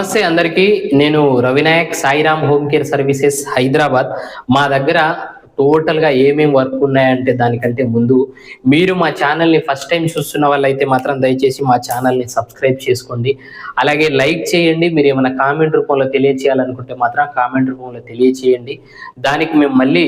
నమస్తే అందరికీ. నేను Ravinayak Sairam home care services Hyderabad. మా దగ్గర టోటల్గా ఏమేమి వర్క్ ఉన్నాయంటే దానికంటే ముందు మీరు మా ఛానల్ని ఫస్ట్ టైం చూస్తున్న వాళ్ళైతే మాత్రం దయచేసి మా ఛానల్ని సబ్స్క్రైబ్ చేసుకోండి. అలాగే లైక్ చేయండి. మీరు ఏమైనా కామెంట్ రూపంలో తెలియచేయాలనుకుంటే మాత్రం కామెంట్ రూపంలో తెలియచేయండి. దానికి మేము మళ్ళీ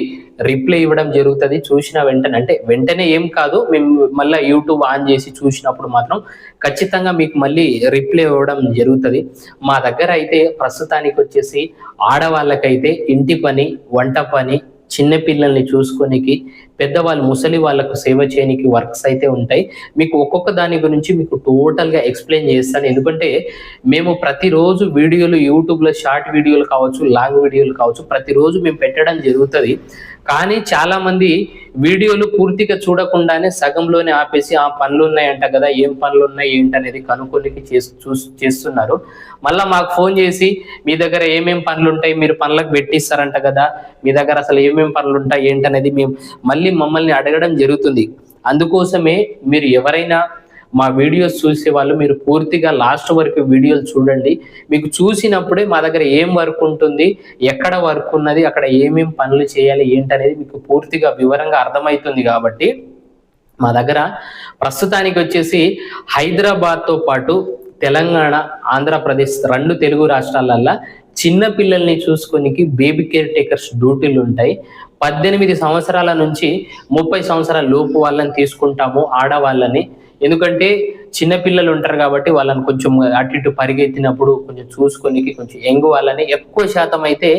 రిప్లై ఇవ్వడం జరుగుతుంది. చూసిన వెంటనే అంటే వెంటనే ఏం కాదు మేము మళ్ళీ యూట్యూబ్ ఆన్ చేసి చూసినప్పుడు మాత్రం ఖచ్చితంగా మీకు మళ్ళీ రిప్లై ఇవ్వడం జరుగుతుంది. మా దగ్గర అయితే ప్రస్తుతానికి వచ్చేసి ఆడవాళ్ళకైతే ఇంటి పని వంట పని చిన్న పిల్లల్ని పెద్దవాళ్ళు ముసలి వాళ్ళకు సేవ చేయడానికి వర్క్స్ అయితే ఉంటాయి. మీకు ఒక్కొక్క దాని గురించి మీకు టోటల్గా ఎక్స్ప్లెయిన్ చేస్తాను. ఎందుకంటే మేము ప్రతిరోజు వీడియోలు యూట్యూబ్లో షార్ట్ వీడియోలు కావచ్చు లాంగ్ వీడియోలు కావచ్చు ప్రతిరోజు మేము పెట్టడం జరుగుతుంది. కానీ చాలా మంది వీడియోలు పూర్తిగా చూడకుండానే సగంలోనే ఆపేసి ఆ పనులు ఉన్నాయంట కదా ఏం పనులు ఉన్నాయి ఏంటనేది కనుక్కోనికి చేస్తున్నారు. మళ్ళీ మాకు ఫోన్ చేసి మీ దగ్గర ఏమేం పనులు ఉంటాయి? మీరు పనులకు పెట్టిస్తారంట కదా మీ దగ్గర అసలు ఏమేం పనులు ఉంటాయి? ఏంటనేది మేము మళ్ళీ మమ్మల్ని అడగడం జరుగుతుంది. అందుకోసమే మీరు ఎవరైనా మా వీడియోస్ చూసే వాళ్ళు మీరు పూర్తిగా లాస్ట్ వరకు వీడియోలు చూడండి. మీకు చూసినప్పుడే మా దగ్గర ఏం వర్క్ ఉంటుంది ఎక్కడ వర్క్ ఉన్నది అక్కడ ఏమేం పనులు చేయాలి ఏంటనేది మీకు పూర్తిగా వివరంగా అర్థమవుతుంది కాబట్టి మా దగ్గర ప్రస్తుతానికి వచ్చేసి హైదరాబాద్తో పాటు తెలంగాణ ఆంధ్రప్రదేశ్ రెండు తెలుగు రాష్ట్రాలల్లో చిన్న పిల్లల్ని చూసుకోనికి బేబీ కేర్ టేకర్స్ డ్యూటీలు ఉంటాయి. పద్దెనిమిది సంవత్సరాల నుంచి ముప్పై సంవత్సరాల లోపు వాళ్ళని తీసుకుంటాము ఆడవాళ్ళని. ఎందుకంటే చిన్న పిల్లలు ఉంటారు కాబట్టి వాళ్ళని కొంచెం అటు ఇటు పరిగెత్తినప్పుడు కొంచెం చూసుకోనికి కొంచెం యంగ్ వాళ్ళని ఎక్కువ శాతం అయితే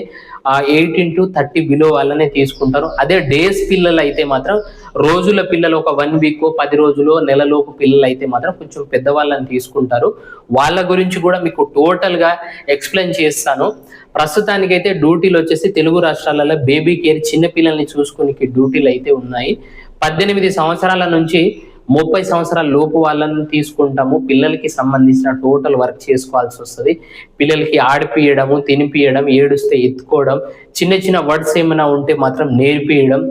ఆ ఎయిటీన్ టు థర్టీ బిలో వాళ్ళనే తీసుకుంటారు. అదే డేస్ పిల్లలు అయితే మాత్రం రోజుల పిల్లలు ఒక వన్ వీక్ పది రోజులు నెలలోపు పిల్లలు అయితే మాత్రం కొంచెం పెద్దవాళ్ళని తీసుకుంటారు. వాళ్ళ గురించి కూడా మీకు టోటల్గా ఎక్స్ప్లెయిన్ చేస్తాను. ప్రస్తుతానికి అయితే డ్యూటీలు వచ్చేసి తెలుగు రాష్ట్రాలలో బేబీ కేర్ చిన్న పిల్లల్ని చూసుకునే డ్యూటీలు అయితే ఉన్నాయి. పద్దెనిమిది సంవత్సరాల నుంచి ముప్పై సంవత్సరాల లోపు వాళ్ళని తీసుకుంటాము. పిల్లలకి సంబంధించిన టోటల్ వర్క్ చేసుకోవాల్సి వస్తుంది. పిల్లలకి ఆడిపియడము తినిపియడం ఏడుస్తే ఎత్తుకోవడం చిన్న చిన్న వర్డ్స్ ఏమైనా ఉంటే మాత్రం నేర్పియడం.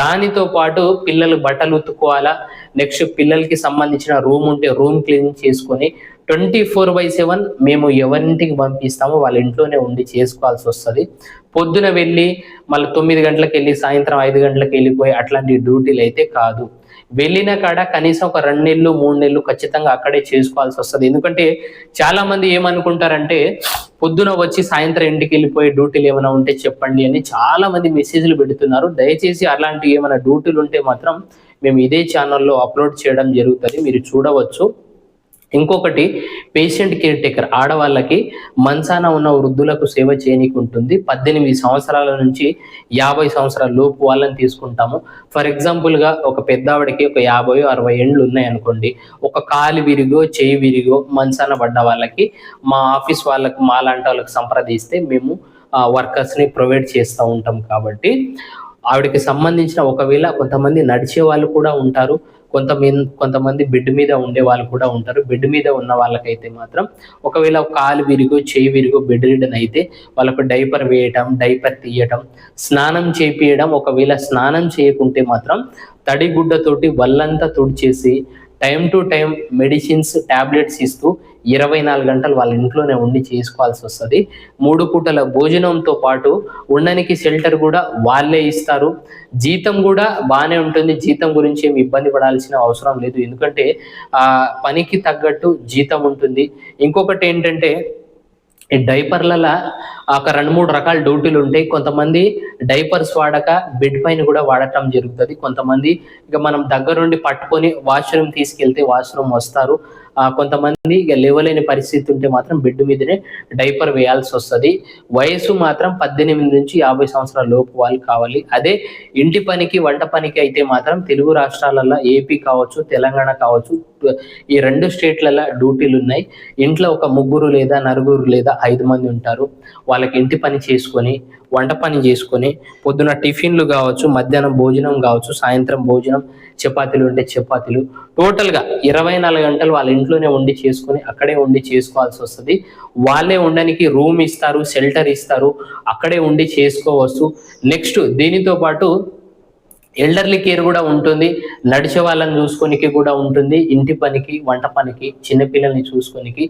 దానితో పాటు పిల్లలు బట్టలు ఉతుక్కోవాలా? నెక్స్ట్ పిల్లలకి సంబంధించిన రూమ్ ఉంటే రూమ్ క్లీన్ చేసుకొని ట్వంటీ ఫోర్ బై సెవెన్ మేము ఎవరింటికి పంపిస్తామో వాళ్ళ ఇంట్లోనే ఉండి చేసుకోవాల్సి వస్తుంది. పొద్దున వెళ్ళి మళ్ళీ తొమ్మిది గంటలకు వెళ్ళి సాయంత్రం ఐదు గంటలకు వెళ్ళిపోయి అట్లాంటి డ్యూటీలు అయితే కాదు. వెళ్ళిన కాడ కనీసం ఒక రెండు నెలలు మూడు నెలలు ఖచ్చితంగా అక్కడే చేసుకోవాల్సి వస్తుంది. ఎందుకంటే చాలా మంది ఏమనుకుంటారంటే పొద్దున వచ్చి సాయంత్రం ఇంటికి వెళ్ళిపోయి డ్యూటీలు ఏమైనా ఉంటే చెప్పండి అని చాలా మంది మెసేజ్లు పెడుతున్నారు. దయచేసి అలాంటి ఏమైనా డ్యూటీలు ఉంటే మాత్రం మేము ఇదే ఛానల్లో అప్లోడ్ చేయడం జరుగుతుంది. మీరు చూడవచ్చు. ఇంకొకటి పేషెంట్ కేర్ టేకర్ ఆడవాళ్ళకి మంచాన ఉన్న వృద్ధులకు సేవ చేయనీకి ఉంటుంది పద్దెనిమిది సంవత్సరాల నుంచి యాభై సంవత్సరాల లోపు వాళ్ళని తీసుకుంటాము. ఫర్ ఎగ్జాంపుల్గా ఒక పెద్దావిడకి ఒక యాభై అరవై ఏండ్లు ఉన్నాయి అనుకోండి ఒక కాలు విరిగో చేయి విరిగో మంచాన పడ్డ వాళ్ళకి మా ఆఫీస్ వాళ్ళకి మా లాంటి వాళ్ళకి సంప్రదిస్తే మేము వర్కర్స్ని ప్రొవైడ్ చేస్తూ ఉంటాం కాబట్టి. ఆవిడకి సంబంధించిన ఒకవేళ కొంతమంది నడిచే వాళ్ళు కూడా ఉంటారు. కొంతమంది కొంతమంది బెడ్ మీద ఉండే వాళ్ళు కూడా ఉంటారు. బెడ్ మీద ఉన్న వాళ్ళకైతే మాత్రం ఒకవేళ కాలు విరుగు చేయి విరుగు బెడ్ రిడన్ అయితే వాళ్ళకు డైపర్ వేయటం డైపర్ తీయటం స్నానం చేపియడం ఒకవేళ స్నానం చేయకుంటే మాత్రం తడిగుడ్డతోటి వల్లంతా తుడిచేసి time to time medicines tablets ఇస్తూ ఇరవై నాలుగు గంటలు వాళ్ళ ఇంట్లోనే ఉండి చేసుకోవాల్సి వస్తుంది. మూడు పూటల భోజనంతో పాటు ఉండడానికి షెల్టర్ కూడా వాళ్ళే ఇస్తారు. జీతం కూడా బాగానే ఉంటుంది. జీతం గురించి ఏమి ఇబ్బంది పడాల్సిన అవసరం లేదు. ఎందుకంటే ఆ పనికి తగ్గట్టు జీతం ఉంటుంది. ఇంకొకటి ఏంటంటే ఈ డైపర్లలో ఒక రెండు మూడు రకాల డ్యూటీలు ఉంటాయి. కొంతమంది డైపర్స్ వాడక బెడ్ పైన కూడా వాడటం జరుగుతుంది. కొంతమంది ఇక మనం దగ్గరుండి పట్టుకొని వాష్రూమ్ తీసుకెళ్తే వాష్రూమ్ వస్తారు. కొంతమంది ఇక లేవలేని పరిస్థితి ఉంటే మాత్రం బెడ్ మీదనే డైపర్ వేయాల్సి వస్తుంది. వయసు మాత్రం పద్దెనిమిది నుంచి యాభై సంవత్సరాల లోపు వాళ్ళు కావాలి. అదే ఇంటి పనికి వంట పనికి అయితే మాత్రం తెలుగు రాష్ట్రాలలో ఏపీ కావచ్చు తెలంగాణ కావచ్చు ఈ రెండు స్టేట్లలో డ్యూటీలు ఉన్నాయి. ఇంట్లో ఒక ముగ్గురు లేదా నలుగురు లేదా ఐదు మంది ఉంటారు. వాళ్ళకి ఇంటి పని చేసుకొని వంట పని చేసుకొని పొద్దున టిఫిన్లు కావచ్చు మధ్యాహ్నం భోజనం కావచ్చు సాయంత్రం భోజనం చపాతీలు ఉంటే చపాతీలు. టోటల్గా ఇరవై నాలుగు గంటలు వాళ్ళ ఇంట్లోనే ఉండి చేసుకొని అక్కడే ఉండి చేసుకోవాల్సి వస్తుంది. వాళ్ళే ఉండడానికి రూమ్ ఇస్తారు షెల్టర్ ఇస్తారు అక్కడే ఉండి చేసుకోవచ్చు. నెక్స్ట్ దీనితో పాటు ఎల్డర్లీ కేర్ కూడా ఉంటుంది నడిచే వాళ్ళని చూసుకోనికి కూడా ఉంటుంది ఇంటి పనికి వంట పనికి చిన్నపిల్లల్ని చూసుకోనికి.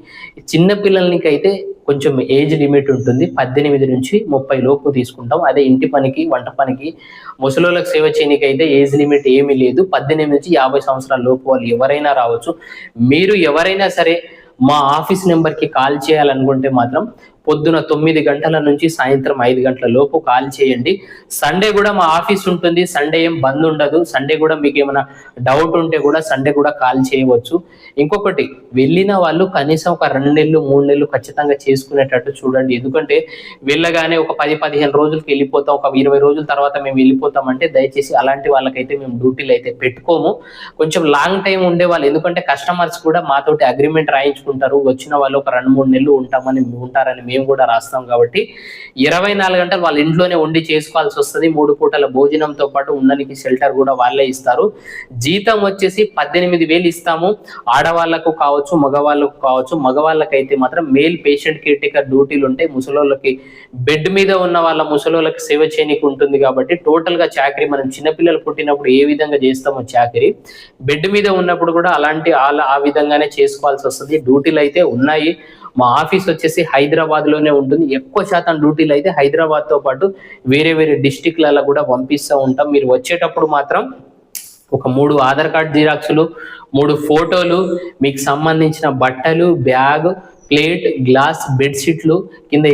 చిన్నపిల్లలకి అయితే కొంచెం ఏజ్ లిమిట్ ఉంటుంది పద్దెనిమిది నుంచి ముప్పై లోపు తీసుకుంటాం. అదే ఇంటి పనికి వంట పనికి ముసలోళ్ళకి సేవ చేయడానికి అయితే ఏజ్ లిమిట్ ఏమీ లేదు. పద్దెనిమిది నుంచి యాభై సంవత్సరాల లోపు వాళ్ళు ఎవరైనా రావచ్చు. మీరు ఎవరైనా సరే మా ఆఫీస్ నెంబర్కి కాల్ చేయాలనుకుంటే మాత్రం పొద్దున తొమ్మిది గంటల నుంచి సాయంత్రం ఐదు గంటల లోపు కాల్ చేయండి. సండే కూడా మా ఆఫీస్ ఉంటుంది. సండే ఏం బంద్ ఉండదు. సండే కూడా మీకు ఏమైనా డౌట్ ఉంటే కూడా సండే కూడా కాల్ చేయవచ్చు. ఇంకొకటి వెళ్ళిన వాళ్ళు కనీసం ఒక రెండు నెలలు మూడు నెలలు ఖచ్చితంగా చేసుకునేటట్టు చూడండి. ఎందుకంటే వెళ్ళగానే ఒక పది పదిహేను రోజులకి వెళ్ళిపోతాం. ఒక ఇరవై రోజుల తర్వాత మేము వెళ్ళిపోతాం అంటే దయచేసి అలాంటి వాళ్ళకైతే మేము డ్యూటీలు అయితే పెట్టుకోము. కొంచెం లాంగ్ టైం ఉండే వాళ్ళు ఎందుకంటే కస్టమర్స్ కూడా మాతోటి అగ్రిమెంట్ రాయించుకుంటారు. వచ్చిన వాళ్ళు ఒక రెండు మూడు నెలలు ఉంటామని ఉంటారని మేము కూడా రాస్తాం కాబట్టి ఇరవై నాలుగు గంటలు వాళ్ళ ఇంట్లోనే ఉండి చేసుకోవాల్సి వస్తుంది. మూడు పూటల భోజనంతో పాటు ఉండడానికి షెల్టర్ కూడా వాళ్ళే ఇస్తారు. జీతం వచ్చేసి పద్దెనిమిది వేలు ఇస్తాము. ఆడవాళ్ళకు కావచ్చు మగవాళ్ళకు కావచ్చు మగవాళ్ళకైతే మాత్రం మేల్ పేషెంట్ కేర్ టేకర్ డ్యూటీలు ఉంటాయి. ముసలోళ్ళకి బెడ్ మీద ఉన్న వాళ్ళ ముసలోళ్ళకి సేవ చేయనీకి ఉంటుంది కాబట్టి టోటల్గా చాకరీ మనం చిన్నపిల్లలు పుట్టినప్పుడు ఏ విధంగా చేస్తామో చాకరీ. బెడ్ మీద ఉన్నప్పుడు కూడా అలాంటి ఆ- ఆ విధంగానే చేసుకోవాల్సి వస్తుంది. డ్యూటీలు అయితే ఉన్నాయి. మా ఆఫీస్ వచ్చేసి హైదరాబాద్లోనే ఉంటుంది. ఎక్కువ శాతం డ్యూటీలు అయితే హైదరాబాద్తో పాటు వేరే వేరే డిస్టిక్లలో కూడా పంపిస్తూ ఉంటాం. మీరు వచ్చేటప్పుడు మాత్రం ఒక మూడు ఆధార్ కార్డ్ జిరాక్సులు మూడు ఫోటోలు మీకు సంబంధించిన బట్టలు బ్యాగ్ ప్లేట్ గ్లాస్ బెడ్షీట్లు కింద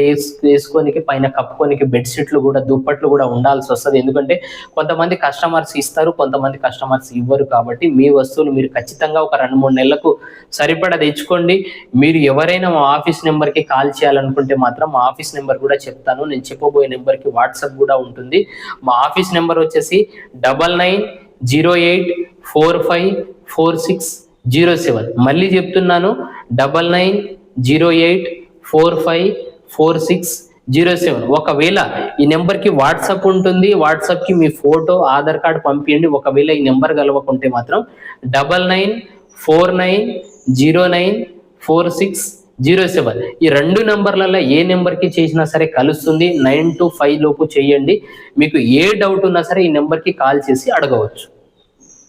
వేసుకోనికి పైన కప్పుకోనికి బెడ్షీట్లు కూడా దుప్పట్లు కూడా ఉండాల్సి వస్తుంది. ఎందుకంటే కొంతమంది కస్టమర్స్ ఇస్తారు కొంతమంది కస్టమర్స్ ఇవ్వరు కాబట్టి మీ వస్తువులు మీరు ఖచ్చితంగా ఒక రెండు మూడు నెలలకు సరిపడా తెచ్చుకోండి. మీరు ఎవరైనా మా ఆఫీస్ నెంబర్కి కాల్ చేయాలనుకుంటే మాత్రం మా ఆఫీస్ నెంబర్ కూడా చెప్తాను. నేను చెప్పబోయే నెంబర్కి వాట్సాప్ కూడా ఉంటుంది. మా ఆఫీస్ నెంబర్ వచ్చేసి double nine zero eight four five four six zero seven. మళ్ళీ చెప్తున్నాను double nine zero eight four five four six zero seven. ఒకవేళ ఈ నెంబర్కి వాట్సాప్ ఉంటుంది వాట్సాప్కి మీ ఫోటో ఆధార్ కార్డ్ పంపించండి ఒకవేళ ఈ నెంబర్ కలవకుంటే మాత్రం double nine four nine zero nine four six zero seven. ఈ రెండు నెంబర్లలో ఏ నెంబర్కి చేసినా సరే కలుస్తుంది. నైన్ టు ఫైవ్ లోపు చేయండి. మీకు ఏ డౌట్ ఉన్నా సరే ఈ నెంబర్కి కాల్ చేసి అడగవచ్చు.